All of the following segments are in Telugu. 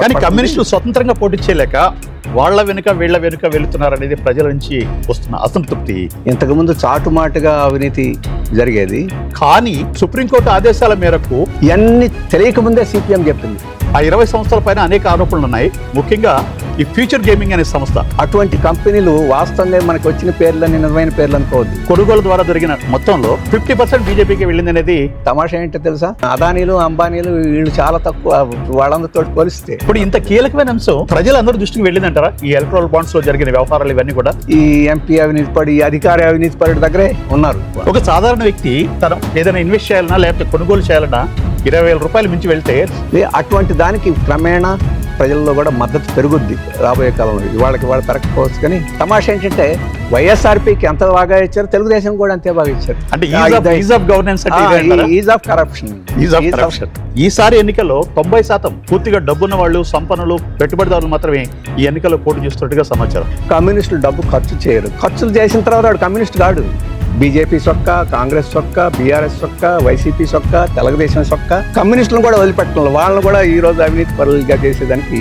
కానీ కమ్యూనిస్టులు స్వతంత్రంగా పోటీ చేయలేక వాళ్ళ వెనుక వీళ్ళ వెనుక వెళుతున్నారనేది ప్రజల నుంచి వస్తున్న అసంతృప్తి. ఇంతకుముందు చాటుమాటుగా అవినీతి జరిగేది. కానీ సుప్రీంకోర్టు ఆదేశాల మేరకు ఇవన్నీ తెలియకముందే సిపిఎం చెప్పింది. ఆ ఇరవై సంవత్సరాల పైన అనేక ఆరోపణలు ఉన్నాయి ముఖ్యంగా ఈ ఫ్యూచర్ గేమింగ్ అనే సంస్థ అటువంటి కంపెనీలు వాస్తవంగా మనకు వచ్చిన పేర్లని నిజమైన పేర్లు అనుకోవద్దు. కొనుగోలు ద్వారా జరిగిన మొత్తంలో ఫిఫ్టీ పర్సెంట్ బీజేపీకి వెళ్ళింది అనేది తమాషా ఏంటో తెలుసా? అదానీలు అంబానీలు వీళ్ళు చాలా తక్కువ వాళ్ళందరితో పోలిస్తే. ఇప్పుడు ఇంత కీలకమైన అంశం ప్రజలందరూ దృష్టికి వెళ్ళిందంటారా? ఈ ఎలక్ట్రల్ బాండ్స్లో జరిగిన వ్యవహారాలు ఇవన్నీ కూడా? ఈ ఎంపీ అవినీతి పడి ఈ అధికారి అవినీతి పరుడు దగ్గరే ఉన్నారు. ఒక సాధారణ వ్యక్తి తను ఏదైనా ఇన్వెస్ట్ చేయాలన్నా లేకపోతే కొనుగోలు చేయాలన్నా ఇరవై వేల రూపాయలు మించి వెళ్తే అటువంటి దానికి క్రమేణా ప్రజల్లో కూడా మద్దతు పెరుగుద్ది రాబోయే కాలంలో. ఇవాళకి వాళ్ళు పెరగకపోవచ్చు కానీ తమాషా ఏంటంటే వైఎస్ఆర్పీకి ఎంత బాగా ఇచ్చారు తెలుగుదేశం కూడా అంతే బాగా ఇచ్చారు. అంటే ease of governance? Ease of corruption corruption ఈసారి ఎన్నికల్లో తొంభై శాతం పూర్తిగా డబ్బున్న వాళ్ళు సంపన్నులు పెట్టుబడిదారులు మాత్రమే ఈ ఎన్నికల్లో పోటీ చేస్తున్నట్టుగా సమాచారం. కమ్యూనిస్టులు డబ్బు ఖర్చు చేయరు. ఖర్చులు చేసిన తర్వాత వాడు కమ్యూనిస్ట్ కాడు. బీజేపీ సొక్క కాంగ్రెస్ సొక్క బీఆర్ఎస్ సొక్క వైసీపీ సొక్క తెలుగుదేశం సొక్క. కమ్యూనిస్టులను కూడా వదిలిపెట్టడం. వాళ్ళని కూడా ఈ రోజు అవినీతి పరులుగా చేసేదానికి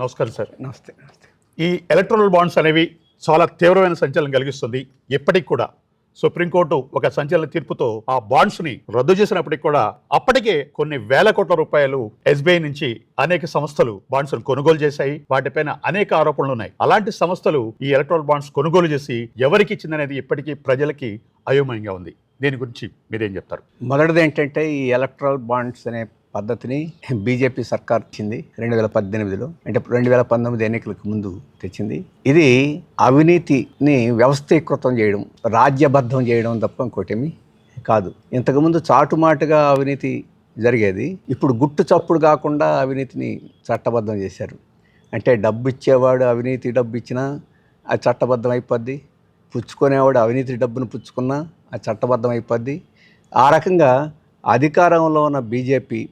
నమస్కారం సార్. నమస్తే నమస్తే. ఈ ఎలక్ట్రల్ బాండ్స్ అనేవి చాలా తీవ్రమైన సంచలనం కలిగిస్తుంది. ఎప్పటికి కూడా సుప్రీంకోర్టు ఒక సంచలన తీర్పుతో ఆ బాండ్స్ని రద్దు చేసినప్పటికి కూడా అప్పటికే కొన్ని వేల కోట్ల రూపాయలు ఎస్బీఐ నుంచి అనేక సంస్థలు బాండ్స్ కొనుగోలు చేశాయి. వాటిపైన అనేక ఆరోపణలు ఉన్నాయి. అలాంటి సంస్థలు ఈ ఎలక్ట్రాల్ బాండ్స్ కొనుగోలు చేసి ఎవరికి ఇచ్చిందనేది ఇప్పటికీ ప్రజలకి అయోమయంగా ఉంది. దీని గురించి మీరేం చెప్తారు? మొదటిది ఏంటంటే ఈ ఎలక్ట్రల్ బాండ్స్ అనే పద్ధతిని బీజేపీ సర్కార్ ఇచ్చింది రెండు వేల పద్దెనిమిదిలో. అంటే రెండు వేల పంతొమ్మిది ఎన్నికలకు ముందు తెచ్చింది. ఇది అవినీతిని వ్యవస్థీకృతం చేయడం రాజ్యబద్ధం చేయడం తప్ప ఇంకోటేమి కాదు. ఇంతకుముందు చాటుమాటుగా అవినీతి జరిగేది. ఇప్పుడు గుట్టు చప్పుడు కాకుండా అవినీతిని చట్టబద్ధం చేశారు. అంటే డబ్బు ఇచ్చేవాడు అవినీతి డబ్బు ఇచ్చినా అది చట్టబద్ధం అయిపోద్ది. పుచ్చుకునేవాడు అవినీతి డబ్బును పుచ్చుకున్నా అది చట్టబద్ధం అయిపోద్ది. ఆ రకంగా అధికారంలో ఉన్న బీజేపీ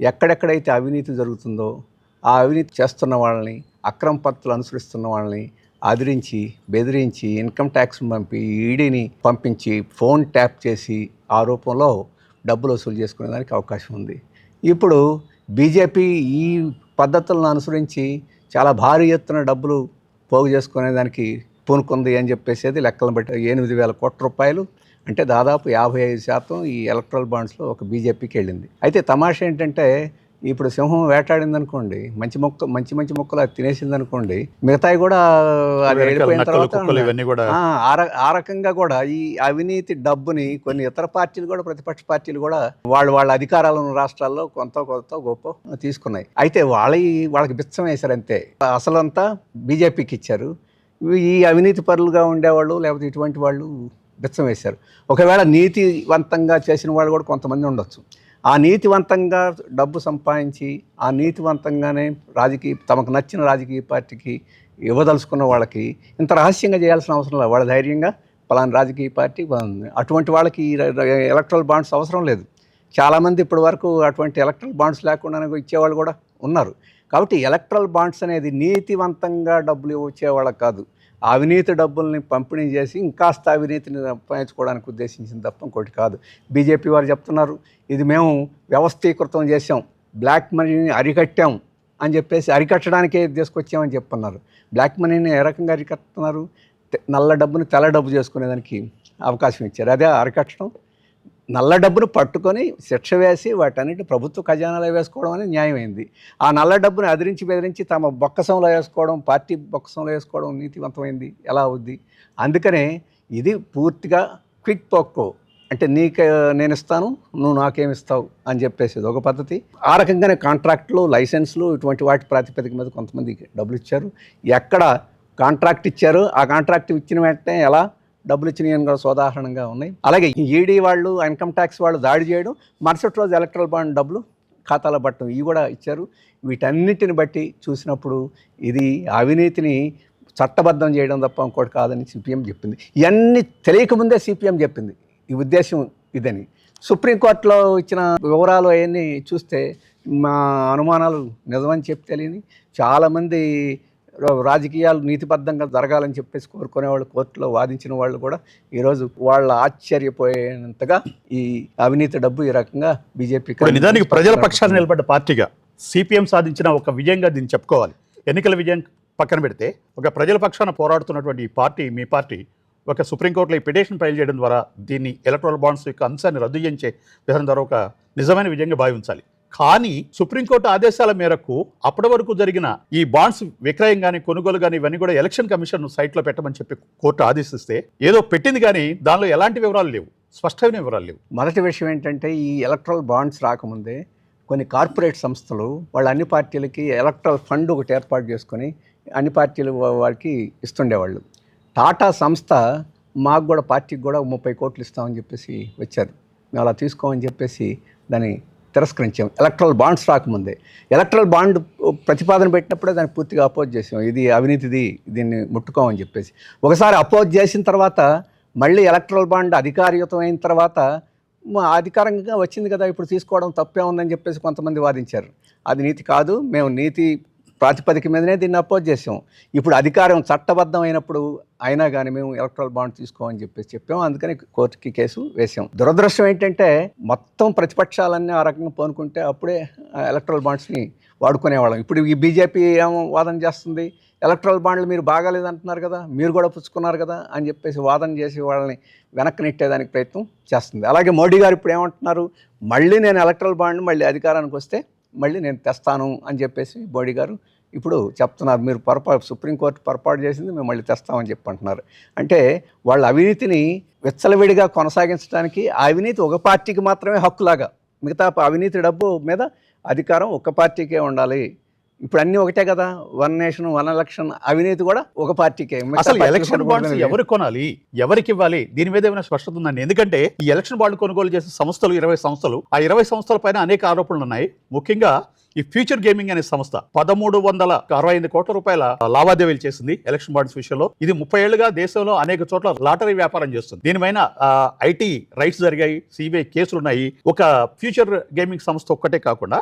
ఎక్కడెక్కడైతే అవినీతి జరుగుతుందో ఆ అవినీతి చేస్తున్న వాళ్ళని అక్రమ పద్ధతులు అనుసరిస్తున్న వాళ్ళని అదిరించి బెదిరించి ఇన్కమ్ ట్యాక్స్ పంపి ఈడీని పంపించి ఫోన్ ట్యాప్ చేసి ఆ రూపంలో డబ్బులు వసూలు చేసుకునేదానికి అవకాశం ఉంది. ఇప్పుడు బీజేపీ ఈ పద్ధతులను అనుసరించి చాలా భారీ ఎత్తున డబ్బులు పోగు చేసుకునేదానికి పూనుకుంది అని చెప్పేసి లెక్కలు బట్టి ఎనిమిది వేల కోట్ల రూపాయలు అంటే దాదాపు యాభై ఐదు శాతం ఈ ఎలక్ట్రల్ బాండ్స్లో ఒక బీజేపీకి వెళ్ళింది. అయితే తమాషా ఏంటంటే ఇప్పుడు సింహం వేటాడింది అనుకోండి మంచి మొక్క మంచి మంచి మొక్కలు అది తినేసింది అనుకోండి మిగతాయి కూడా అది వెళ్ళిపోయిన తర్వాత ఆ, రకంగా కూడా ఈ అవినీతి డబ్బుని కొన్ని ఇతర పార్టీలు కూడా ప్రతిపక్ష పార్టీలు కూడా వాళ్ళు వాళ్ళ అధికారాలను రాష్ట్రాల్లో కొంత కొంత గొప్ప తీసుకున్నాయి. అయితే వాళ్ళ వాళ్ళకి బిచ్చం వేశారు అంతే. అసలంతా బీజేపీకి ఇచ్చారు. ఈ అవినీతి పరులుగా ఉండేవాళ్ళు లేకపోతే ఇటువంటి వాళ్ళు బిచ్చం వేశారు. ఒకవేళ నీతివంతంగా చేసిన వాళ్ళు కూడా కొంతమంది ఉండొచ్చు. ఆ నీతివంతంగా డబ్బు సంపాదించి ఆ నీతివంతంగానే రాజకీయ తమకు నచ్చిన రాజకీయ పార్టీకి ఇవ్వదలుచుకున్న వాళ్ళకి ఇంత రహస్యంగా చేయాల్సిన అవసరం లేదు. వాళ్ళ ధైర్యంగా పలానా రాజకీయ పార్టీ అటువంటి వాళ్ళకి ఎలక్ట్రల్ బాండ్స్ అవసరం లేదు. చాలామంది ఇప్పటి వరకు అటువంటి ఎలక్ట్రల్ బాండ్స్ లేకుండా ఇచ్చేవాళ్ళు కూడా ఉన్నారు. కాబట్టి ఎలక్ట్రల్ బాండ్స్ అనేది నీతివంతంగా డబ్బులు ఇచ్చేవాళ్ళకి కాదు. అవినీతి డబ్బుల్ని పంపిణీ చేసి ఇంకాస్త అవినీతిని పంచుకోవడానికి ఉద్దేశించిన తప్ప ఇంకోటి కాదు. బీజేపీ వారు చెప్తున్నారు ఇది మేము వ్యవస్థీకృతం చేసాం బ్లాక్ మనీని అరికట్టాం అని చెప్పేసి అరికట్టడానికే తీసుకొచ్చామని చెప్తున్నారు బ్లాక్ మనీని ఏ రకంగా అరికట్టున్నారు నల్ల డబ్బుని తెల్ల డబ్బు చేసుకునేదానికి అవకాశం ఇచ్చారు. అదే అరికట్టడం నల్ల డబ్బును పట్టుకొని శిక్ష వేసి వాటన్నిటి ప్రభుత్వ ఖజానాలో వేసుకోవడం అనేది న్యాయమైంది. ఆ నల్ల డబ్బును అదిరించి బెదిరించి తమ బొక్కసంలో వేసుకోవడం పార్టీ బొక్కసంలో వేసుకోవడం నీతివంతమైంది. ఎలా అవుద్ది? అందుకనే ఇది పూర్తిగా క్విక్ పోక్కో అంటే నీకు నేను ఇస్తాను నువ్వు నాకేమిస్తావు అని చెప్పేసి ఇది ఒక పద్ధతి. ఆ రకంగానే కాంట్రాక్ట్లు లైసెన్స్లు ఇటువంటి వాటి ప్రాతిపదిక మీద కొంతమందికి డబ్బులు ఇచ్చారు. ఎక్కడ కాంట్రాక్ట్ ఇచ్చారు ఆ కాంట్రాక్ట్ ఇచ్చిన వెంటనే ఎలా డబ్బులు ఇచ్చినవి కూడా సోదాహరణంగా ఉన్నాయి. అలాగే ఈడీ వాళ్ళు ఇన్కమ్ ట్యాక్స్ వాళ్ళు దాడి చేయడం మరుసటి రోజు ఎలక్ట్రల్ బాండ్ డబ్బులు ఖాతాలో పట్టడం ఇవి కూడా ఇచ్చారు. వీటన్నిటిని బట్టి చూసినప్పుడు ఇది అవినీతిని చట్టబద్ధం చేయడం తప్ప ఇంకోటి కాదని సిపిఎం చెప్పింది. ఇవన్నీ తెలియకముందే సిపిఎం చెప్పింది. ఈ ఉద్దేశం ఇదని. సుప్రీంకోర్టులో ఇచ్చిన వివరాలు అవన్నీ చూస్తే మా అనుమానాలు నిజమని చెప్పి తెలియని చాలామంది రాజకీయాలు నీతిబద్ధంగా జరగాలని చెప్పేసి కోరుకునే వాళ్ళు కోర్టులో వాదించిన వాళ్ళు కూడా ఈరోజు వాళ్ళ ఆశ్చర్యపోయేంతగా ఈ అవినీతి డబ్బు ఈ రకంగా బీజేపీ నిజానికి ప్రజల పక్షాన్ని నిలబడ్డ పార్టీగా సిపిఎం సాధించిన ఒక విజయంగా దీన్ని చెప్పుకోవాలి. ఎన్నికల విజయం పక్కన పెడితే ఒక ప్రజల పక్షాన పోరాడుతున్నటువంటి ఈ పార్టీ మీ పార్టీ ఒక సుప్రీంకోర్టులో ఈ పిటిషన్ ఫైల్ చేయడం ద్వారా దీన్ని ఎలక్ట్రల్ బాండ్స్ యొక్క అంశాన్ని రద్దు చేయించే విధానం ద్వారా ఒక నిజమైన విజయంగా భావించాలి కానీ సుప్రీంకోర్టు ఆదేశాల మేరకు అప్పటి వరకు జరిగిన ఈ బాండ్స్ విక్రయం కానీ కొనుగోలు కానీ ఇవన్నీ కూడా ఎలక్షన్ కమిషన్ సైట్లో పెట్టమని చెప్పి కోర్టు ఆదేశిస్తే ఏదో పెట్టింది కానీ దానిలో ఎలాంటి వివరాలు లేవు. స్పష్టమైన వివరాలు లేవు. మొదటి విషయం ఏంటంటే ఈ ఎలక్ట్రల్ బాండ్స్ రాకముందే కొన్ని కార్పొరేట్ సంస్థలు వాళ్ళ అన్ని పార్టీలకి ఎలక్ట్రల్ ఫండ్ ఒకటి ఏర్పాటు చేసుకొని అన్ని పార్టీలు వాళ్ళకి ఇస్తుండేవాళ్ళు. టాటా సంస్థ మాకు కూడా పార్టీకి కూడా ముప్పై కోట్లు ఇస్తామని చెప్పేసి వచ్చారు. మేము అలా తీసుకోమని చెప్పేసి దాన్ని తిరస్కరించాం. ఎలక్ట్రల్ బాండ్స్ రాకముందే ఎలక్ట్రల్ బాండ్ ప్రతిపాదన పెట్టినప్పుడే దాన్ని పూర్తిగా అపోజ్ చేసాం. ఇది అవినీతిది దీన్ని ముట్టుకోమని చెప్పేసి. ఒకసారి అపోజ్ చేసిన తర్వాత మళ్ళీ ఎలక్ట్రల్ బాండ్ అధికారయుతం అయిన తర్వాత మా అధికారంగా వచ్చింది కదా ఇప్పుడు తీసుకోవడం తప్పే ఉందని చెప్పేసి కొంతమంది వాదించారు. అది నీతి కాదు మేము నీతి ప్రాతిపదిక మీదనే దీన్ని అపోజ్ చేసాం. ఇప్పుడు అధికారం చట్టబద్ధం అయినప్పుడు అయినా కానీ మేము ఎలక్ట్రల్ బాండ్ తీసుకోమని చెప్పేసి చెప్పాం. అందుకని కోర్టుకి కేసు వేసాం. దురదృష్టం ఏంటంటే మొత్తం ప్రతిపక్షాలన్నీ ఆ రకంగా పోనుకుంటే అప్పుడే ఎలక్ట్రల్ బాండ్స్ని వాడుకునేవాళ్ళం. ఇప్పుడు ఈ బీజేపీ ఏం వాదన చేస్తుంది? ఎలక్ట్రల్ బాండ్లు మీరు బాగాలేదంటున్నారు కదా మీరు కూడా పుచ్చుకున్నారు కదా అని చెప్పేసి వాదన చేసి వాళ్ళని వెనక్కి నెట్టేదానికి ప్రయత్నం చేస్తుంది. అలాగే మోడీ గారు ఇప్పుడు ఏమంటున్నారు? మళ్ళీ నేను ఎలక్ట్రల్ బాండ్ మళ్ళీ అధికారానికి వస్తే మళ్ళీ నేను తెస్తాను అని చెప్పేసి బోడీ గారు ఇప్పుడు చెప్తున్నారు. మీరు పొరపాటు సుప్రీంకోర్టు పొరపాటు చేసింది మేము మళ్ళీ తెస్తామని చెప్పి అంటున్నారు. అంటే వాళ్ళ అవినీతిని విచ్చలవిడిగా కొనసాగించడానికి ఆ అవినీతి ఒక పార్టీకి మాత్రమే హక్కులాగా. మిగతా అవినీతి డబ్బు మీద అధికారం ఒక పార్టీకే ఉండాలి. ఇప్పుడు అన్నీ ఒకటే కదా. వన్ నేషన్ వన్ ఎలక్షన్ అవినీతి కూడా ఒక పార్టీకే. అసలు ఎలక్షన్ బాండ్స్. ఎవరు కొనాలి? ఎవరికి ఇవ్వాలి? దీని మీద ఏమైనా స్పష్టత ఉందండి? ఎందుకంటే ఈ ఎలక్షన్ బాండ్ కొనుగోలు చేసే సంస్థలు ఇరవై సంస్థలు ఆ ఇరవై సంస్థల పైన అనేక ఆరోపణలు ఉన్నాయి. ముఖ్యంగా ఈ ఫ్యూచర్ గేమింగ్ అనే సంస్థ పదమూడు వందల అరవై ఐదు కోట్ల రూపాయల లావాదేవీలు చేసింది ఎలక్షన్ బాండ్స్ విషయంలో. ఇది ముప్పై ఏళ్ళుగా దేశంలో అనేక చోట్ల లాటరీ వ్యాపారం చేస్తుంది. దీనిపైన ఐటీ రైట్స్ జరిగాయి సిబిఐ కేసులు ఉన్నాయి ఒక ఫ్యూచర్ గేమింగ్ సంస్థ ఒక్కటే కాకుండా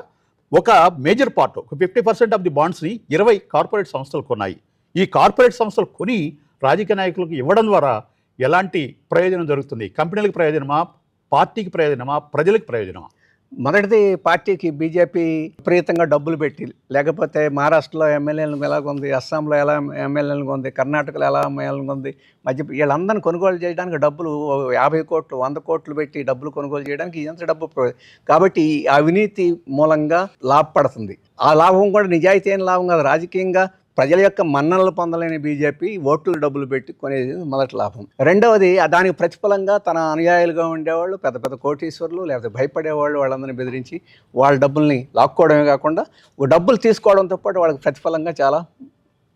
ఒక మేజర్ పార్ట్ ఒక ఫిఫ్టీ పర్సెంట్ ఆఫ్ ది బాండ్స్ని ఇరవై కార్పొరేట్ సంస్థలు కొన్నాయి. ఈ కార్పొరేట్ సంస్థలు కొని రాజకీయ నాయకులకు ఇవ్వడం ద్వారా ఎలాంటి ప్రయోజనం జరుగుతుంది కంపెనీలకు ప్రయోజనమా? పార్టీకి ప్రయోజనమా? ప్రజలకు ప్రయోజనమా? మొదటిది పార్టీకి బీజేపీ విపరీతంగా డబ్బులు పెట్టి లేకపోతే మహారాష్ట్రలో ఎమ్మెల్యేలను ఎలాగుంది ఉంది అస్సాంలో ఎలా ఎమ్మెల్యేలను ఉంది కర్ణాటకలో ఎలా ఎమ్మెల్యేలను ఉంది మధ్య వీళ్ళందరిని కొనుగోలు చేయడానికి డబ్బులు యాభై కోట్లు వంద కోట్లు పెట్టి డబ్బులు కొనుగోలు చేయడానికి ఎంత డబ్బు కాబట్టి అవినీతి మూలంగా లాభపడుతుంది. ఆ లాభం కూడా నిజాయితీ అయిన లాభం కాదు రాజకీయంగా ప్రజల యొక్క మన్ననలు పొందలేని బీజేపీ ఓట్లు డబ్బులు పెట్టి కొనేది మొదటి లాభం. రెండవది దానికి ప్రతిఫలంగా తన అనుయాయులుగా ఉండేవాళ్ళు పెద్ద పెద్ద కోటీశ్వర్లు లేకపోతే భయపడేవాళ్ళు వాళ్ళందరినీ బెదిరించి వాళ్ళ డబ్బుల్ని లాక్కోవడమే కాకుండా డబ్బులు తీసుకోవడంతో పాటు వాళ్ళకి ప్రతిఫలంగా చాలా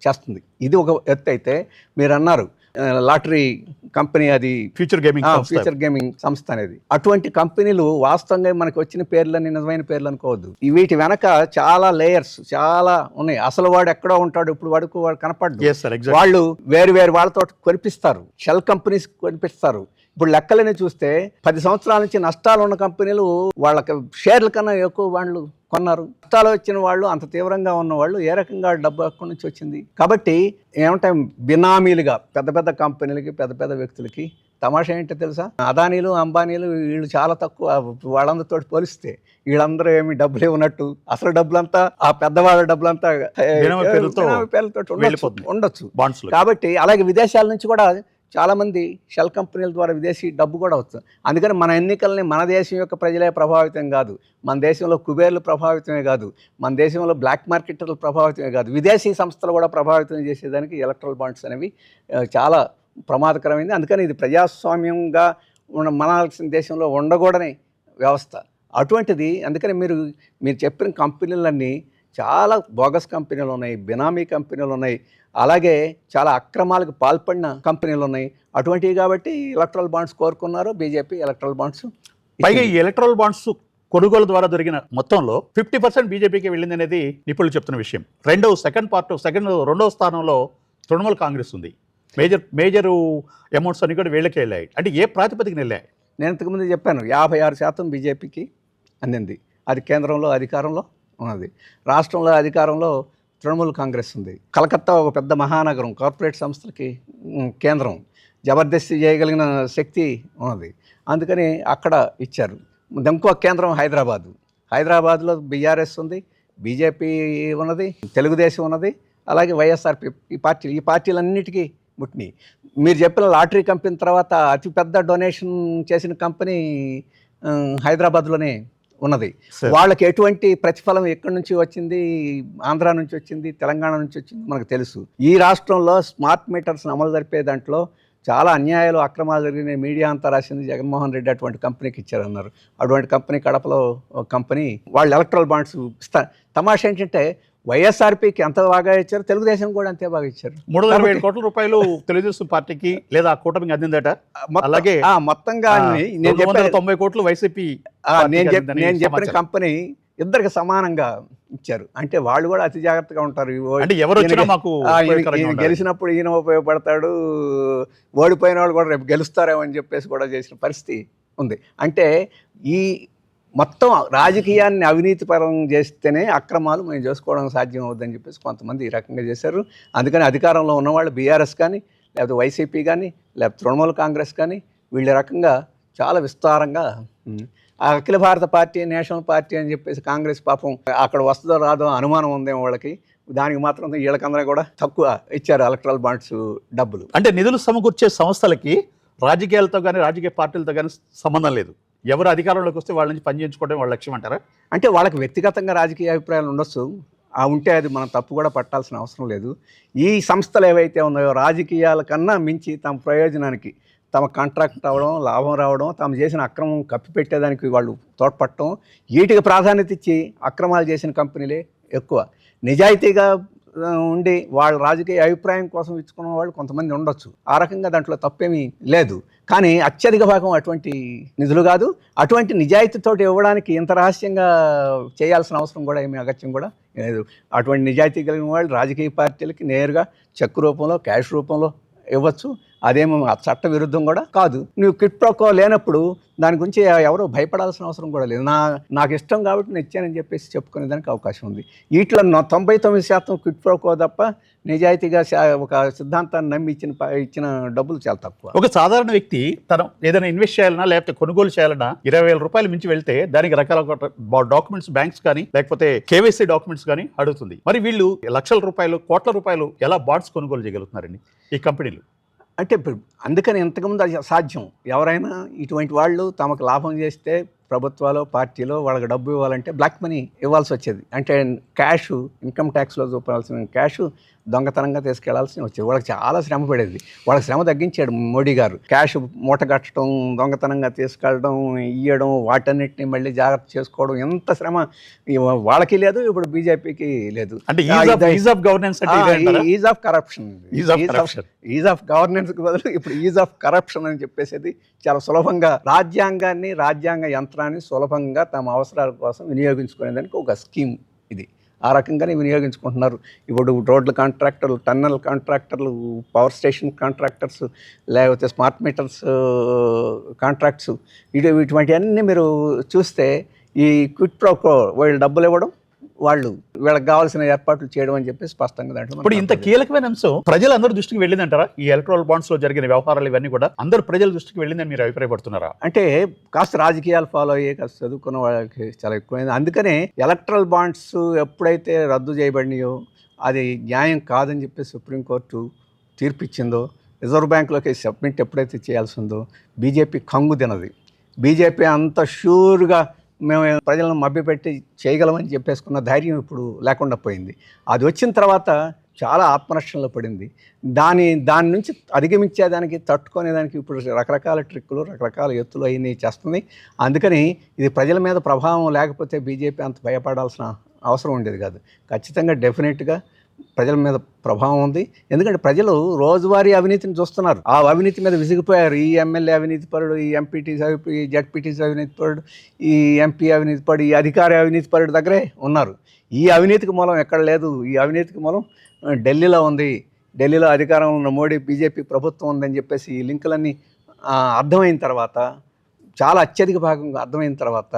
చేస్తుంది. ఇది ఒక ఎత్తు అయితే మీరు అన్నారు లాటరీ కంపెనీ అది ఫ్యూచర్ గేమింగ్ ఫ్యూచర్ గేమింగ్ సంస్థ అనేది. అటువంటి కంపెనీలు వాస్తవంగా మనకి వచ్చిన పేర్లని నిజమైన పేర్లు అనుకోవద్దు. వీటి వెనక చాలా లేయర్స్ చాలా ఉన్నాయి. అసలు వాడు ఎక్కడో ఉంటాడు ఇప్పుడు వాడుకు వాడు కనపడ్డు వాళ్ళు వేరు వేరు వాళ్ళతో కొనిపిస్తారు. Shell companies కొనిపిస్తారు. ఇప్పుడు లెక్కలని చూస్తే పది సంవత్సరాల నుంచి నష్టాలు ఉన్న కంపెనీలు వాళ్ళకి షేర్ల కన్నా ఎక్కువ వాళ్ళు కొన్నారు. నష్టాలు వచ్చిన వాళ్ళు అంత తీవ్రంగా ఉన్న వాళ్ళు ఏ రకంగా డబ్బు అక్కడి నుంచి వచ్చింది? కాబట్టి ఏమంటాయి బినామీలుగా పెద్ద పెద్ద కంపెనీలకి పెద్ద పెద్ద వ్యక్తులకి తమాషా ఏంటో తెలుసా? అదానీలు అంబానీలు వీళ్ళు చాలా తక్కువ వాళ్ళందరితో పోలిస్తే వీళ్ళందరూ ఏమి డబ్బులే ఉన్నట్టు? అసలు డబ్బులంతా ఆ పెద్దవాళ్ళ డబ్బులంతా పేర్లతో ఉండొచ్చు కాబట్టి అలాగే విదేశాల నుంచి కూడా చాలామంది షెల్ కంపెనీల ద్వారా విదేశీ డబ్బు కూడా వస్తుంది అందుకని మన ఎన్నికల్ని మన దేశం యొక్క ప్రజలే ప్రభావితం కాదు. మన దేశంలో కుబేర్లు ప్రభావితమే కాదు. మన దేశంలో బ్లాక్ మార్కెటర్లు ప్రభావితమే కాదు. విదేశీ సంస్థలు కూడా ప్రభావితం చేసేదానికి ఎలక్ట్రల్ బాండ్స్ అనేవి చాలా ప్రమాదకరమైంది. అందుకని ఇది ప్రజాస్వామ్యంగా ఉన్న మనాల్సిన దేశంలో ఉండకూడని వ్యవస్థ. అటువంటిది అందుకని మీరు మీరు చెప్పిన కంపెనీలన్నీ చాలా బోగస్ కంపెనీలు ఉన్నాయి బినామీ కంపెనీలు ఉన్నాయి అలాగే చాలా అక్రమాలకు పాల్పడిన కంపెనీలు ఉన్నాయి అటువంటివి కాబట్టి ఎలక్ట్రల్ బాండ్స్ కోరుకున్నారు బీజేపీ ఎలక్ట్రల్ బాండ్స్. పైగా ఈ ఎలక్ట్రల్ బాండ్స్ కొనుగోలు ద్వారా జరిగిన మొత్తంలో ఫిఫ్టీ పర్సెంట్ బీజేపీకి వెళ్ళింది అనేది నిపుణులు చెప్తున్న విషయం. రెండవ సెకండ్ పార్ట్ సెకండ్ రెండవ స్థానంలో తృణమూల్ కాంగ్రెస్ ఉంది. మేజర్ మేజర్ అమౌంట్స్ అన్ని కూడా వీళ్ళకే వెళ్ళాయి. అంటే ఏ ప్రాతిపదికన వెళ్ళాయి? నేను ఇంతకుముందు చెప్పాను యాభై ఆరు శాతం బీజేపీకి అందింది. అది కేంద్రంలో అధికారంలో. ఉన్నది. రాష్ట్రంలో అధికారంలో తృణమూల్ కాంగ్రెస్ ఉంది. కలకత్తా ఒక పెద్ద మహానగరం కార్పొరేట్ సంస్థలకి కేంద్రం. జబర్దస్తి చేయగలిగిన శక్తి ఉన్నది. అందుకని అక్కడ ఇచ్చారు. ఇంకో కేంద్రం హైదరాబాదు. హైదరాబాద్లో బీఆర్ఎస్ ఉంది బీజేపీ ఉన్నది తెలుగుదేశం ఉన్నది అలాగే వైఎస్ఆర్పి ఈ పార్టీలు ఈ పార్టీలన్నిటికీ ముట్టినాయి. మీరు చెప్పిన లాటరీ కంపెనీ తర్వాత అతిపెద్ద డొనేషన్ చేసిన కంపెనీ హైదరాబాద్లోనే ఉన్నది. వాళ్ళకి ఎటువంటి ప్రతిఫలం ఎక్కడి నుంచి వచ్చింది? ఆంధ్ర నుంచి వచ్చింది? తెలంగాణ నుంచి వచ్చింది? మనకు తెలుసు. ఈ రాష్ట్రంలో స్మార్ట్ మీటర్స్ అమలు జరిపే దాంట్లో చాలా అన్యాయాలు అక్రమాలు జరిగినాయి. మీడియా అంతా రాసింది జగన్మోహన్ రెడ్డి అటువంటి కంపెనీకి ఇచ్చారన్నారు. అటువంటి కంపెనీ కడపలో కంపెనీ వాళ్ళు ఎలక్ట్రల్ బాండ్స్ తమాషా ఏంటంటే వైఎస్ఆర్పీకి ఎంత బాగా ఇచ్చారు తెలుగుదేశం కూడా అంతే బాగా ఇచ్చారు. మూడు వందల ఏడు కోట్ల రూపాయలు తెలుగుదేశం పార్టీకి లేదా కూటమికి అందిందట? అలాగే ఆ, మొత్తంగా నేను తొంభై కోట్లు వైసీపీ నేను చెప్పిన. కంపెనీ ఇద్దరికి సమానంగా ఇచ్చారు. అంటే వాళ్ళు కూడా అతి జాగ్రత్తగా ఉంటారు. అంటే ఎవరు మాకు. గెలిచినప్పుడు ఈయన ఉపయోగపడతాడు. ఓడిపోయిన వాళ్ళు కూడా రేపు గెలుస్తారేమో అని చెప్పేసి కూడా చేసిన పరిస్థితి ఉంది. అంటే ఈ మొత్తం రాజకీయాన్ని అవినీతి పరం చేస్తేనే అక్రమాలు మేము చేసుకోవడం సాధ్యం అవుద్దని చెప్పేసి కొంతమంది ఈ రకంగా చేశారు. అందుకని అధికారంలో ఉన్నవాళ్ళు బీఆర్ఎస్ కానీ లేకపోతే వైసీపీ కానీ లేకపోతే తృణమూల్ కాంగ్రెస్ కానీ వీళ్ళ రకంగా చాలా విస్తారంగా ఆ అఖిల భారత పార్టీ నేషనల్ పార్టీ అని చెప్పేసి కాంగ్రెస్ పాపం అక్కడ వస్తుందో రాదో అనుమానం ఉందేమో వాళ్ళకి. దానికి మాత్రం వీళ్ళకందరూ కూడా తక్కువ ఇచ్చారు ఎలక్ట్రల్ బాండ్స్ డబ్బులు. అంటే నిధులు సమకూర్చే సంస్థలకి రాజకీయాలతో కానీ రాజకీయ పార్టీలతో కానీ సంబంధం లేదు. ఎవరు అధికారంలోకి వస్తే వాళ్ళ నుంచి పనిచేయించుకోవడం వాళ్ళ లక్ష్యం అంటారా? అంటే వాళ్ళకి వ్యక్తిగతంగా రాజకీయ అభిప్రాయాలు ఉండొచ్చు. ఆ ఉంటే అది మనం తప్పు కూడా పట్టాల్సిన అవసరం లేదు. ఈ సంస్థలు ఏవైతే ఉన్నాయో రాజకీయాల కన్నా మించి తమ ప్రయోజనానికి తమ కాంట్రాక్ట్ అవ్వడం లాభం రావడం తాము చేసిన అక్రమం కప్పిపెట్టేదానికి వాళ్ళు తోడ్పడటం వీటికి ప్రాధాన్యత ఇచ్చి అక్రమాలు చేసిన కంపెనీలే ఎక్కువ. నిజాయితీగా ఉండి వాళ్ళ రాజకీయ అభిప్రాయం కోసం ఇచ్చుకున్న వాళ్ళు కొంతమంది ఉండొచ్చు. ఆ రకంగా దాంట్లో తప్పేమీ లేదు. కానీ అత్యధిక భాగం అటువంటి నిధులు కాదు. అటువంటి నిజాయితీతోటి ఇవ్వడానికి ఇంత రహస్యంగా చేయాల్సిన అవసరం కూడా ఏమీ అగత్యం కూడా లేదు. అటువంటి నిజాయితీ కలిగిన వాళ్ళు రాజకీయ పార్టీలకి నేరుగా చెక్ రూపంలో క్యాష్ రూపంలో ఇవ్వచ్చు. అదేమో ఆ చట్ట విరుద్ధం కూడా కాదు. నువ్వు కిట్ ప్రోకో లేనప్పుడు దాని గురించి ఎవరో భయపడాల్సిన అవసరం కూడా లేదు. నా నాకు ఇష్టం కాబట్టి నేను ఇచ్చానని చెప్పేసి చెప్పుకునే దానికి అవకాశం ఉంది. వీటిలో తొంభై తొమ్మిది శాతం క్విట్ ప్రోకో తప్ప నిజాయితీగా ఒక సిద్ధాంతాన్ని నమ్మి ఇచ్చిన ప- ఇచ్చిన డబ్బులు చాలా తక్కువ. ఒక సాధారణ వ్యక్తి తను ఏదైనా ఇన్వెస్ట్ చేయాలన్నా లేకపోతే కొనుగోలు చేయాలన్నా ఇరవై వేల రూపాయలు మించి వెళ్తే దానికి రకాల డాక్యుమెంట్స్ బ్యాంక్స్ కానీ లేకపోతే కేవైసీ డాక్యుమెంట్స్ కానీ అడుగుతుంది. మరి వీళ్ళు లక్షల రూపాయలు కోట్ల రూపాయలు ఎలా బాండ్స్ కొనుగోలు చేయగలుగుతున్నారండి ఈ కంపెనీలు? అంటే ఇప్పుడు అందుకని ఇంతకుముందు అది సాధ్యం. ఎవరైనా ఇటువంటి వాళ్ళు తమకు లాభం చేస్తే ప్రభుత్వాలు పార్టీలో వాళ్ళకి డబ్బు ఇవ్వాలంటే బ్లాక్ మనీ ఇవ్వాల్సి వచ్చేది. అంటే క్యాష్ ఇన్కమ్ ట్యాక్స్లో చూపాల్సిన క్యాష్ దొంగతనంగా తీసుకెళ్ళాల్సి వచ్చేది. వాళ్ళకి చాలా శ్రమ పడేది. వాళ్ళకి శ్రమ తగ్గించాడు మోడీ గారు. క్యాష్ మూట కట్టడం దొంగతనంగా తీసుకెళ్ళడం ఇయ్యడం వాటన్నిటిని మళ్ళీ జాగ్రత్త చేసుకోవడం ఎంత శ్రమ? వాళ్ళకి లేదు ఇప్పుడు బీజేపీకి లేదు. అంటే ease of ease of governance? Ease of corruption. Ease of governance బదులు ఇప్పుడు ఈజ్ ఆఫ్ కరప్షన్ అని చెప్పేసి చాలా సులభంగా రాజ్యాంగాన్ని రాజ్యాంగ యంత్రాన్ని సులభంగా తమ అవసరాల కోసం వినియోగించుకునేదానికి ఒక స్కీమ్ ఇది. ఆ రకంగానే వినియోగించుకుంటున్నారు. ఇప్పుడు రోడ్ల కాంట్రాక్టర్లు టన్నల్ కాంట్రాక్టర్లు పవర్ స్టేషన్ కాంట్రాక్టర్స్ లేకపోతే స్మార్ట్ మీటర్స్ కాంట్రాక్ట్స్ ఇటు ఇటువంటివన్నీ మీరు చూస్తే ఈ క్విట్ ప్రోకో వీళ్ళు డబ్బులు ఇవ్వడం వాళ్ళు వీళ్ళకి కావాల్సిన ఏర్పాట్లు చేయడం అని చెప్పి స్పష్టంగా దాంట్లో ఇప్పుడు ఇంత కీలకమైన అంశం ప్రజలందరూ దృష్టికి వెళ్ళిందంటారా? ఈ ఎలక్ట్రల్ బాండ్స్లో జరిగిన వ్యవహారాలు ఇవన్నీ కూడా అందరు ప్రజల దృష్టికి వెళ్ళిందని మీరు అభిప్రాయపడుతున్నారా? అంటే కాస్త రాజకీయాలు ఫాలో అయ్యే కాస్త చదువుకున్న వాళ్ళకి చాలా ఎక్కువైంది. అందుకనే ఎలక్ట్రల్ బాండ్స్ ఎప్పుడైతే రద్దు చేయబడినాయో అది న్యాయం కాదని చెప్పి సుప్రీంకోర్టు తీర్పిచ్చిందో రిజర్వ్ బ్యాంకులోకి సబ్మిట్ ఎప్పుడైతే చేయాల్సి ఉందో బీజేపీ కంగు తినది బీజేపీ అంత షూర్గా మేము ప్రజలను మభ్యపెట్టి చేయగలమని చెప్పేసుకున్న ధైర్యం ఇప్పుడు లేకుండా పోయింది. అది వచ్చిన తర్వాత చాలా ఆత్మరక్షణలో పడింది. దాని దాని నుంచి అధిగమించేదానికి తట్టుకునేదానికి ఇప్పుడు రకరకాల ట్రిక్కులు రకరకాల ఎత్తులు అవన్నీ చేస్తుంది అందుకని ఇది ప్రజల మీద ప్రభావం లేకపోతే బీజేపీ అంత భయపడాల్సిన అవసరం ఉండేది కాదు. ఖచ్చితంగా డెఫినెట్గా ప్రజల మీద ప్రభావం ఉంది. ఎందుకంటే ప్రజలు రోజువారీ అవినీతిని చూస్తున్నారు. ఆ అవినీతి మీద విసిగిపోయారు. ఈ ఎమ్మెల్యే అవినీతి పరుడు ఈ ఎంపీటీ ఈ జడ్పీటీసీ అవినీతి పరుడు ఈ ఎంపీ అవినీతి పరుడు ఈ అధికారి అవినీతి పరుడు దగ్గరే ఉన్నారు. ఈ అవినీతికి మూలం ఎక్కడ లేదు. ఈ అవినీతికి మూలం ఢిల్లీలో ఉంది. ఢిల్లీలో అధికారం ఉన్న మోడీ బీజేపీ ప్రభుత్వం ఉందని చెప్పేసి ఈ లింకులన్నీ అర్థమైన తర్వాత చాలా అత్యధిక భాగంగా అర్థమైన తర్వాత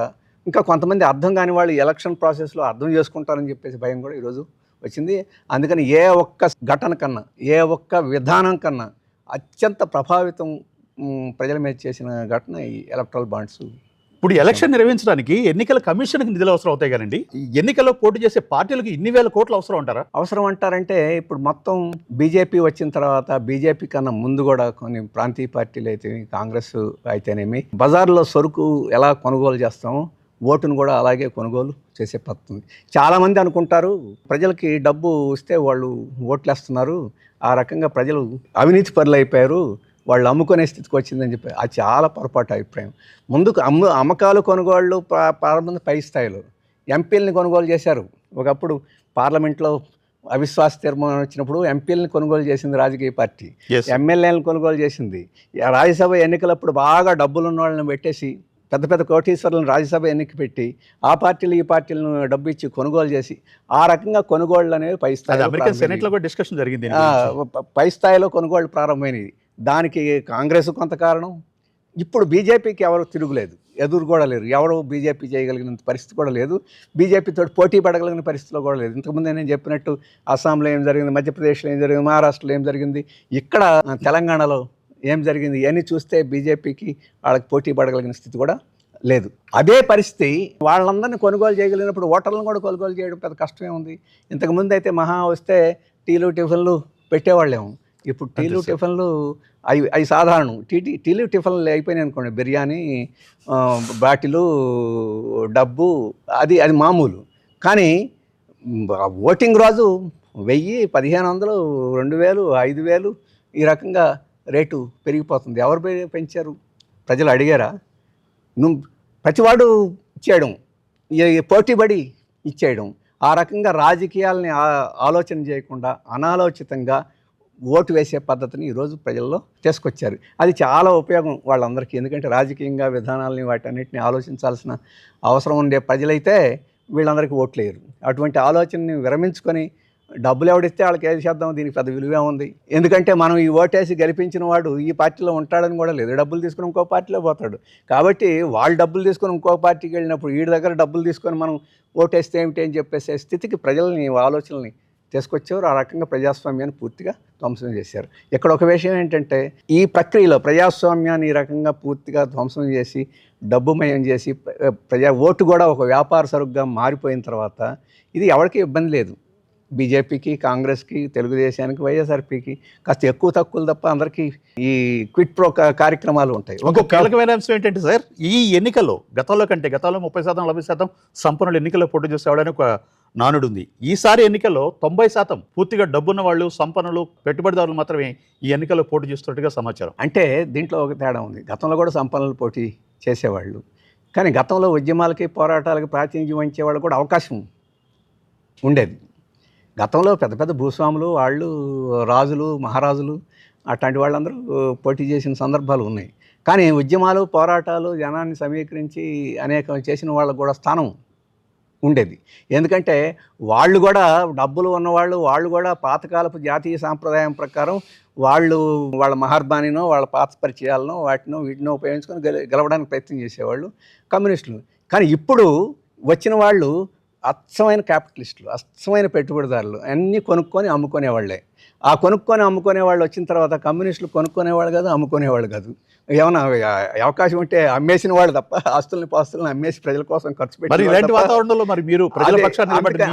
ఇంకా కొంతమంది అర్థం కాని వాళ్ళు ఎలక్షన్ ప్రాసెస్లో అర్థం చేసుకుంటారని చెప్పేసి భయం కూడా ఈరోజు వచ్చింది. అందుకని ఏ ఒక్క ఘటన కన్నా ఏ ఒక్క విధానం కన్నా అత్యంత ప్రభావితం ప్రజల మీద చేసిన ఘటన ఈ ఎలక్ట్రల్ బాండ్స్. ఇప్పుడు ఎలక్షన్ నిర్వహించడానికి ఎన్నికల కమిషన్కి నిధులు అవసరం అవుతాయి కదండి. ఈ ఎన్నికల్లో పోటీ చేసే పార్టీలకు ఇన్ని వేల కోట్లు అవసరం అంటారా? అవసరం అంటారంటే ఇప్పుడు మొత్తం బీజేపీ వచ్చిన తర్వాత బీజేపీ కన్నా ముందు కూడా కొన్ని ప్రాంతీయ పార్టీలు అయితే కాంగ్రెస్ అయితేనేమి బజార్లో సరుకు ఎలా కొనుగోలు చేస్తామో ఓటును కూడా అలాగే కొనుగోలు చేసే పద్ధతి. చాలామంది అనుకుంటారు ప్రజలకి డబ్బు ఇస్తే వాళ్ళు ఓట్లు వేస్తున్నారు ఆ రకంగా ప్రజలు అవినీతి పరులు అయిపోయారు వాళ్ళు అమ్ముకునే స్థితికి వచ్చిందని చెప్పి అది చాలా పొరపాటు అభిప్రాయం. ముందుకు అమ్ము అమ్మకాలు కొనుగోళ్ళు ప్రా- ప్రారంభం పై స్థాయిలో ఎంపీలని కొనుగోలు చేశారు. ఒకప్పుడు పార్లమెంట్లో అవిశ్వాస తీర్మానం వచ్చినప్పుడు ఎంపీలను కొనుగోలు చేసింది రాజకీయ పార్టీ. ఎమ్మెల్యేలను కొనుగోలు చేసింది. రాజ్యసభ ఎన్నికలప్పుడు బాగా డబ్బులు ఉన్న వాళ్ళని పెట్టేసి పెద్ద పెద్ద కోటీశ్వరులను రాజ్యసభ ఎన్నిక పెట్టి ఆ పార్టీలు ఈ పార్టీలను డబ్బు ఇచ్చి కొనుగోలు చేసి ఆ రకంగా కొనుగోళ్ళు అనేవి పై అమెరికన్. లో కూడా డిస్కషన్ జరిగింది. ప- స్థాయిలో కొనుగోళ్ళు ప్రారంభమైనవి. దానికి కాంగ్రెస్ కొంత కారణం. ఇప్పుడు బీజేపీకి ఎవరు తిరుగులేదు ఎదురు కూడా లేరు. ఎవరు బీజేపీ చేయగలిగినంత పరిస్థితి కూడా లేదు. బీజేపీతో పోటీ పడగలిగిన పరిస్థితిలో కూడా లేదు. ఇంతకుముందే నేను చెప్పినట్టు అస్సాంలో ఏం జరిగింది మధ్యప్రదేశ్లో ఏం జరిగింది మహారాష్ట్రలో ఏం జరిగింది ఇక్కడ తెలంగాణలో ఏం జరిగింది? ఇవన్నీ చూస్తే బీజేపీకి వాళ్ళకి పోటీ పడగలిగిన స్థితి కూడా లేదు. అదే పరిస్థితి వాళ్ళందరినీ కొనుగోలు చేయగలిగినప్పుడు ఓటర్లను కూడా కొనుగోలు చేయడం పెద్ద కష్టమే ఉంది. ఇంతకుముందు అయితే మహా వస్తే టీలు టిఫిన్లు పెట్టేవాళ్ళేమో. ఇప్పుడు టీలు. టిఫిన్లు అవి అవి సాధారణం. టీ టీలు టిఫిన్లు అయిపోయినాయి అనుకోండి. బిర్యానీ బాటిలు డబ్బు అది అది మామూలు. కానీ ఓటింగ్ రోజు వెయ్యి పదిహేను వందలు రెండు వేలు ఐదు వేలు ఈ రకంగా రేటు పెరిగిపోతుంది. ఎవరు పెంచారు? ప్రజలు అడిగారా? నువ్వు ప్రతివాడు ఇచ్చేయడం. పోటీపడి ఇచ్చేయడం. ఆ రకంగా రాజకీయాలని ఆలోచన చేయకుండా అనాలోచితంగా ఓటు వేసే పద్ధతిని ఈరోజు ప్రజల్లో తీసుకొచ్చారు. అది చాలా ఉపయోగం వాళ్ళందరికీ. ఎందుకంటే రాజకీయంగా విధానాలని వాటన్నిటిని ఆలోచించాల్సిన అవసరం ఉండే ప్రజలైతే వీళ్ళందరికీ ఓట్లేరు అటువంటి ఆలోచనని విరమించుకొని డబ్బులు ఎవడిస్తే వాళ్ళకి ఏది చేద్దాం? దీనికి పెద్ద విలువే ఉంది. ఎందుకంటే మనం ఈ ఓటేసి గెలిపించిన వాడు ఈ పార్టీలో ఉంటాడని కూడా లేదు. డబ్బులు తీసుకుని ఇంకో పార్టీలో పోతాడు. కాబట్టి వాళ్ళు డబ్బులు తీసుకొని ఇంకో పార్టీకి వెళ్ళినప్పుడు వీడి దగ్గర డబ్బులు తీసుకొని మనం ఓటేస్తే ఏమిటి అని చెప్పేసే స్థితికి ప్రజల్ని ఆలోచనల్ని తీసుకొచ్చేవారు. ఆ రకంగా ప్రజాస్వామ్యాన్ని పూర్తిగా ధ్వంసం చేశారు. ఇక్కడ ఒక విషయం ఏంటంటే ఈ ప్రక్రియలో ప్రజాస్వామ్యాన్ని ఈ రకంగా పూర్తిగా ధ్వంసం చేసి డబ్బుమయం చేసి ప్రజా ఓటు కూడా ఒక వ్యాపార సరుగ్గా మారిపోయిన తర్వాత ఇది ఎవరికి ఇబ్బంది లేదు. బీజేపీకి కాంగ్రెస్కి తెలుగుదేశానికి వైఎస్ఆర్పీకి కాస్త ఎక్కువ తక్కువలు తప్ప అందరికీ ఈ క్విట్ ప్రో కార్యక్రమాలు ఉంటాయి. ఇంకో కీలకమైన అంశం ఏంటంటే సార్ ఈ ఎన్నికల్లో గతంలో కంటే గతంలో ముప్పై శాతం నలభై శాతం సంపన్నులు ఎన్నికల్లో పోటీ చేసేవాడని ఒక నానుడు ఉంది. ఈసారి ఎన్నికల్లో తొంభై శాతం పూర్తిగా డబ్బున్న వాళ్ళు సంపన్నులు పెట్టుబడిదారులు మాత్రమే ఈ ఎన్నికల్లో పోటీ చేస్తున్నట్టుగా సమాచారం. అంటే దీంట్లో ఒక తేడా ఉంది. గతంలో కూడా సంపన్నులు పోటీ చేసేవాళ్ళు. కానీ గతంలో ఉద్యమాలకి పోరాటాలకి ప్రాతినిధ్యం వహించేవాళ్ళు కూడా అవకాశం ఉండేది. గతంలో పెద్ద పెద్ద భూస్వాములు వాళ్ళు రాజులు మహారాజులు అట్లాంటి వాళ్ళందరూ పోటీ చేసిన సందర్భాలు ఉన్నాయి. కానీ ఉద్యమాలు పోరాటాలు జనాన్ని సమీకరించి అనేక చేసిన వాళ్ళకు కూడా స్థానం ఉండేది. ఎందుకంటే వాళ్ళు కూడా డబ్బులు ఉన్నవాళ్ళు వాళ్ళు కూడా పాతకాలపు జాతీయ సాంప్రదాయం ప్రకారం వాళ్ళు వాళ్ళ మహార్బానినో వాళ్ళ పాత పరిచయాలనో వాటినో వీటినో ఉపయోగించుకొని గెల గెలవడానికి ప్రయత్నం చేసేవాళ్ళు కమ్యూనిస్టులు. కానీ ఇప్పుడు వచ్చిన వాళ్ళు అచ్చమైన క్యాపిటలిస్టులు అచ్చమైన పెట్టుబడిదారులు అన్నీ కొనుక్కొని అమ్ముకునేవాళ్ళే. ఆ కొనుక్కొని అమ్ముకునే వాళ్ళు వచ్చిన తర్వాత కమ్యూనిస్టులు కొనుక్కునేవాళ్ళు కాదు అమ్ముకునేవాళ్ళు కాదు. ఏమన్నా ఆ- అవకాశం ఉంటే అమ్మేసిన వాళ్ళు తప్ప ఆస్తుల్ని పాస్తుల్ని అమ్మేసి ప్రజల కోసం ఖర్చు పెట్టి ఇలాంటి వాతావరణంలో మరి మీరు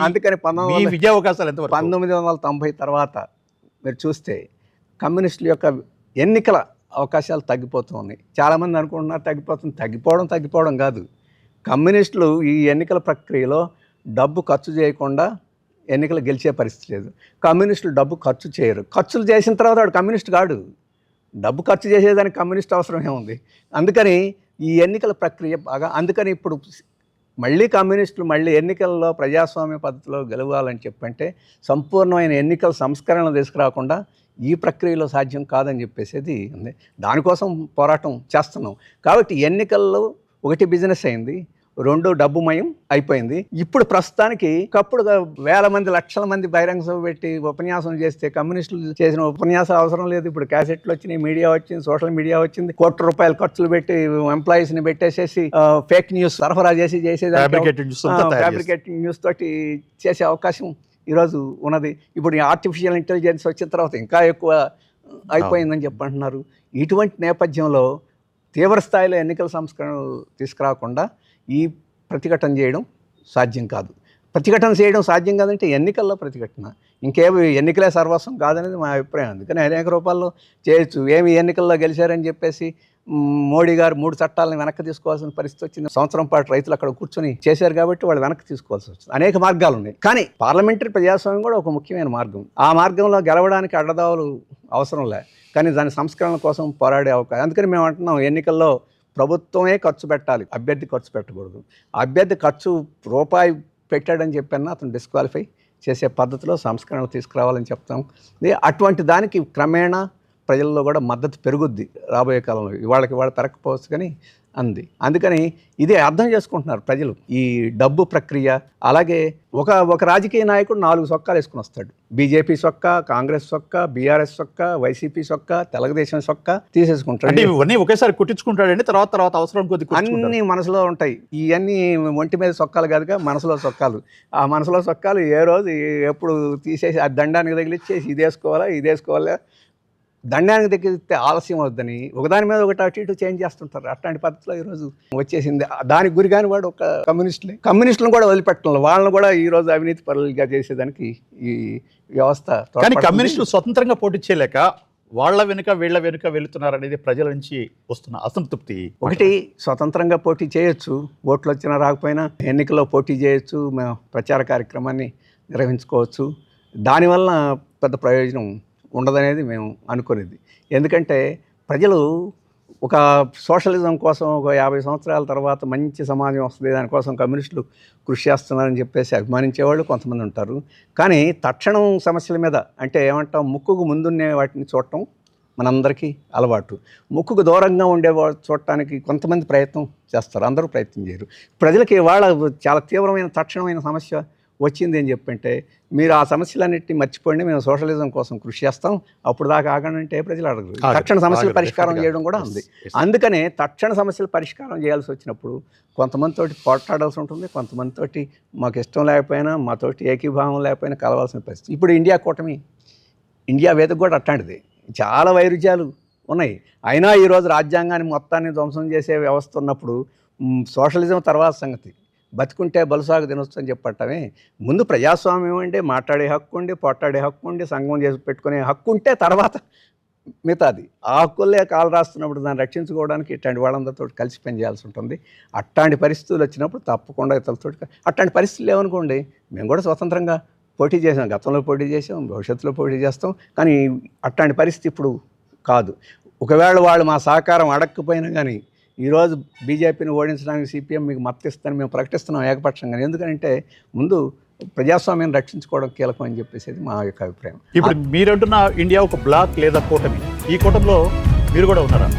అందుకని- పంతొమ్మిది విజయ అవకాశాలు పంతొమ్మిది వందల తొంభై తర్వాత మీరు చూస్తే కమ్యూనిస్టుల యొక్క ఎన్నికల అవకాశాలు తగ్గిపోతూ ఉన్నాయి. చాలామంది అనుకుంటున్నారు తగ్గిపోతుంది. తగ్గిపోవడం తగ్గిపోవడం కాదు. కమ్యూనిస్టులు ఈ ఎన్నికల ప్రక్రియలో డబ్బు ఖర్చు చేయకుండా ఎన్నికలు గెలిచే పరిస్థితి లేదు. కమ్యూనిస్టులు డబ్బు ఖర్చు చేయరు. ఖర్చులు చేసిన తర్వాత వాడు కమ్యూనిస్ట్ కాడు. డబ్బు ఖర్చు చేసేదానికి కమ్యూనిస్ట్ అవసరమే ఉంది. అందుకని ఈ ఎన్నికల ప్రక్రియ బాగా అందుకని ఇప్పుడు మళ్ళీ కమ్యూనిస్టులు మళ్ళీ ఎన్నికల్లో ప్రజాస్వామ్య పద్ధతిలో గెలవాలని చెప్పంటే సంపూర్ణమైన ఎన్నికల సంస్కరణలు తీసుకురాకుండా ఈ ప్రక్రియలో సాధ్యం కాదని చెప్పేసేది ఉంది. దానికోసం పోరాటం చేస్తున్నాం. కాబట్టి ఎన్నికల్లో ఒకటి బిజినెస్ అయింది. రెండు డబ్బుమయం అయిపోయింది. ఇప్పుడు ప్రస్తుతానికి ఒకప్పుడు వేల మంది లక్షల మంది బహిరంగ సభ పెట్టి ఉపన్యాసం చేస్తే కమ్యూనిస్టులు చేసిన ఉపన్యాసం అవసరం లేదు. ఇప్పుడు క్యాసెట్లు వచ్చినాయి మీడియా వచ్చింది సోషల్ మీడియా వచ్చింది. కోట్ల రూపాయలు ఖర్చులు పెట్టి ఎంప్లాయీస్ని పెట్టేసేసి ఫేక్ న్యూస్ సరఫరా చేసి చేస్తారు. ఫ్యాబ్రికేటింగ్ న్యూస్ తోటి చేసే అవకాశం ఈరోజు ఉన్నది. ఇప్పుడు ఈ ఆర్టిఫిషియల్ ఇంటెలిజెన్స్ వచ్చిన తర్వాత ఇంకా ఎక్కువ అయిపోయిందని చెప్పంటున్నారు. ఇటువంటి నేపథ్యంలో తీవ్ర స్థాయిలో ఎన్నికల సంస్కరణలు తీసుకురాకుండా ఈ ప్రతిఘటన చేయడం సాధ్యం కాదు. ప్రతిఘటన చేయడం సాధ్యం కాదంటే ఎన్నికల్లో ప్రతిఘటన. ఇంకేమి ఎన్నికలే సర్వస్వం కాదనేది మా అభిప్రాయం. అందుకని అనేక రూపాల్లో చేయొచ్చు. ఏమి ఎన్నికల్లో గెలిచారని చెప్పేసి మోడీ గారు మూడు చట్టాలను వెనక్కి తీసుకోవాల్సిన పరిస్థితి వచ్చింది. సంవత్సరం పాటు రైతులు అక్కడ కూర్చొని చేశారు కాబట్టి వాళ్ళు వెనక్కి తీసుకోవాల్సి వచ్చింది. అనేక మార్గాలు ఉన్నాయి. కానీ పార్లమెంటరీ ప్రజాస్వామ్యం కూడా ఒక ముఖ్యమైన మార్గం. ఆ మార్గంలో గెలవడానికి అడ్డదావులు అవసరం లే. కానీ దాని సంస్కరణ కోసం పోరాడే అవకాశం. అందుకని మేము అంటున్నాం ఎన్నికల్లో ప్రభుత్వమే ఖర్చు పెట్టాలి. అభ్యర్థి ఖర్చు పెట్టకూడదు. అభ్యర్థి ఖర్చు రూపాయి పెట్టాడని చెప్పన్నా అతను డిస్క్వాలిఫై చేసే పద్ధతిలో సంస్కరణలు తీసుకురావాలని చెప్తాం. అటువంటి దానికి క్రమేణా ప్రజల్లో కూడా మద్దతు పెరుగుద్ది రాబోయే కాలంలో. ఇవాళకి ఇవాళ పెరగకపోవచ్చు కానీ అంది. అందుకని ఇదే అర్థం చేసుకుంటున్నారు ప్రజలు. ఈ డబ్బు ప్రక్రియ అలాగే ఒక ఒక రాజకీయ నాయకుడు నాలుగు సొక్కాలు వేసుకుని వస్తాడు. బీజేపీ సొక్క కాంగ్రెస్ సొక్క బీఆర్ఎస్ సొక్క వైసీపీ సొక్క తెలుగుదేశం సొక్క తీసేసుకుంటాడు. ఇవన్నీ ఒకేసారి కుట్టించుకుంటాడండి తర్వాత తర్వాత అవసరం కొద్ది. అన్ని మనసులో ఉంటాయి. ఇవన్నీ ఒంటి మీద సొక్కాలు కాదుగా మనసులో సొక్కాలు. ఆ మనసులో సొక్కాలు ఏ రోజు ఎప్పుడు తీసేసి ఆ దండానికి తగిలిచ్చేసి ఇది వేసుకోవాలా ఇది వేసుకోవాలా దండానికి తగిలితే ఆలస్యం అవుద్దని ఒకదాని మీద ఒకటి అటు ఇటు చేంజ్ చేస్తుంటారు. అట్లాంటి పద్ధతిలో ఈరోజు వచ్చేసింది. దానికి గురి కాని వాడు ఒక కమ్యూనిస్టులే. కమ్యూనిస్టులను కూడా వదిలిపెట్టడం వాళ్ళని కూడా ఈ రోజు అవినీతి పరులుగా చేసేదానికి ఈ వ్యవస్థ కానీ. కమ్యూనిస్టులు స్వతంత్రంగా పోటీ చేయలేక వాళ్ళ వెనుక వీళ్ళ వెనుక వెళుతున్నారు అనేది ప్రజల నుంచి వస్తున్న అసంతృప్తి. ఒకటి స్వతంత్రంగా పోటీ చేయొచ్చు. ఓట్లు వచ్చినా రాకపోయినా ఎన్నికల్లో పోటీ చేయొచ్చు. మేము ప్రచార కార్యక్రమాన్ని నిర్వహించుకోవచ్చు. దానివల్ల పెద్ద ప్రయోజనం ఉండదనేది మేము అనుకునేది. ఎందుకంటే ప్రజలు ఒక సోషలిజం కోసం ఒక యాభై సంవత్సరాల తర్వాత మంచి సమాజం వస్తుంది దానికోసం కమ్యూనిస్టులు కృషి చేస్తున్నారని చెప్పేసి అభిమానించేవాళ్ళు కొంతమంది ఉంటారు. కానీ తక్షణం సమస్యల మీద అంటే ఏమంటాం ముక్కుకు ముందున్నే వాటిని చూడటం మనందరికీ అలవాటు. ముక్కుకు దూరంగా ఉండే చూడటానికి కొంతమంది ప్రయత్నం చేస్తారు అందరూ ప్రయత్నం చేయరు. ప్రజలకి వాళ్ళ చాలా తీవ్రమైన తక్షణమైన సమస్య వచ్చింది అని చెప్పంటే మీరు ఆ సమస్యలన్నింటినీ మర్చిపోండి మేము సోషలిజం కోసం కృషి చేస్తాం. అప్పుడు దాకా ఆగనంటే ప్రజలు అడగరు. తక్షణ సమస్యల పరిష్కారం చేయడం కూడా ఉంది. అందుకనే తక్షణ సమస్యల పరిష్కారం చేయాల్సి వచ్చినప్పుడు కొంతమందితోటి పోట్లాడాల్సి ఉంటుంది కొంతమందితోటి మాకు ఇష్టం లేకపోయినా మాతోటి ఏకీభావం లేకపోయినా కలవాల్సిన పరిస్థితి. ఇప్పుడు ఇండియా కూటమి ఇండియా వేదిక కూడా అట్లాంటిది. చాలా వైరుధ్యాలు ఉన్నాయి. అయినా ఈరోజు రాజ్యాంగాన్ని మొత్తాన్ని ధ్వంసం చేసే వ్యవస్థ ఉన్నప్పుడు సోషలిజం తర్వాత సంగతి. బతుకుంటే బలుసాగు తినొచ్చు చెప్పటమే. చెప్పట్టమే ముందు ప్రజాస్వామ్యం ఉండి మాట్లాడే హక్కు ఉండి పోట్లాడే హక్కు ఉండి సంఘం చేసి పెట్టుకునే హక్కు ఉంటే తర్వాత మిగతాది ఆ హక్కులే కాలు రాస్తున్నప్పుడు దాన్ని రక్షించుకోవడానికి ఇట్లాంటి వాళ్ళందరితో కలిసి పనిచేయాల్సి ఉంటుంది. అట్లాంటి పరిస్థితులు వచ్చినప్పుడు తప్పకుండా ఇతరులతో అట్లాంటి పరిస్థితులు లేవనుకోండి మేము కూడా స్వతంత్రంగా పోటీ చేసాం. గతంలో పోటీ చేసాం భవిష్యత్తులో పోటీ చేస్తాం. కానీ అట్లాంటి పరిస్థితి ఇప్పుడు కాదు. ఒకవేళ వాళ్ళు మా సహకారం అడగకపోయినా కానీ ఈరోజు బీజేపీని ఓడించడానికి సిపిఎం మీకు మద్దతిస్తానని మేము ప్రకటిస్తున్నాం ఏకపక్షంగా ఎందుకంటే ముందు ప్రజాస్వామ్యం రక్షించుకోవడం కీలకం అని చెప్పేసి మా యొక్క అభిప్రాయం. ఇప్పుడు మీరంటున్న ఇండియా ఒక బ్లాక్ లేదా కూటమి. ఈ కూటమిలో మీరు కూడా ఉన్నారా?